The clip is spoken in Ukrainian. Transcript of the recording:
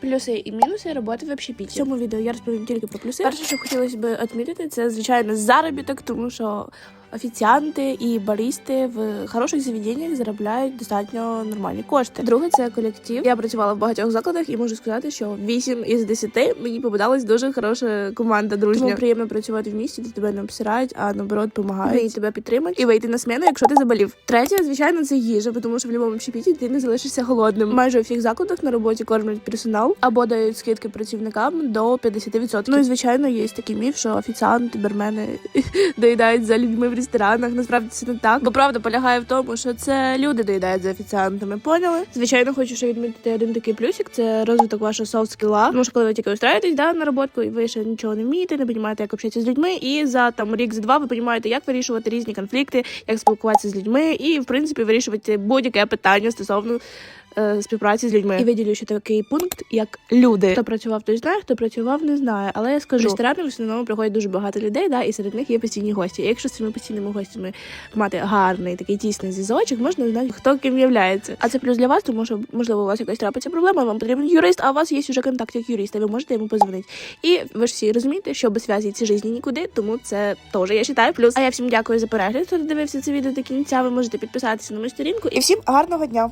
Плюси і мінуси роботи в общепіті. В цьому відео я розповім тільки про плюси. Перше, що хотілося б відмітити, це звичайно заробіток, тому що офіціанти і баристи в хороших заведеннях заробляють достатньо нормальні кошти. Друге, це колектив. Я працювала в багатьох закладах і можу сказати, що 8 із 10 мені попадалась дуже хороша команда дружня. Тому приємно працювати в місті, де тебе не обсирають, а наоборот допомагають і тебе підтримують і вийти на смену, якщо ти заболів. Третє, звичайно, це їжа, тому що в будь-якому общепіті ти не залишишся голодним. Майже у всіх закладах на роботі кормлять персонал або дають скидки працівникам до 50%. Ну і звичайно, є такий міф, що офіціанти, бармени доїдають за людьми в ресторанах. Насправді це не так, бо правда полягає в тому, що це люди доїдають за офіціантами. Поняли? Звичайно, хочу ще відмітити один такий плюсик. Це розвиток вашого софт скіла. Тому що коли ви тільки устраєтесь да, на роботку, і ви ще нічого не вмієте, не розумієте, як общатися з людьми, і за там рік за два ви розумієте, як вирішувати різні конфлікти, як спілкуватися з людьми, і в принципі вирішувати будь-яке питання стосовно. Е, Співпраці з людьми і виділю ще такий пункт, як люди. Хто працював, той знає, хто працював, не знає. Але я скажу, в ресторани в основному приходять дуже багато людей, да, і серед них є постійні гості. І якщо з цими постійними гостями мати гарний такий тісний зв'язочок, можна знати, хто ким являється. А це плюс для вас, тому що можливо у вас якась трапиться проблема, вам потрібен юрист, а у вас є вже контакт як юриста, ви можете йому позвонити. І ви ж всі розумієте, що без зв'язі ці житті нікуди, тому це теж я вважаю плюс. А я всім дякую за перегляд. Хто дивився це відео до кінця. Ви можете підписатися на мою сторінку. І всім гарного дня!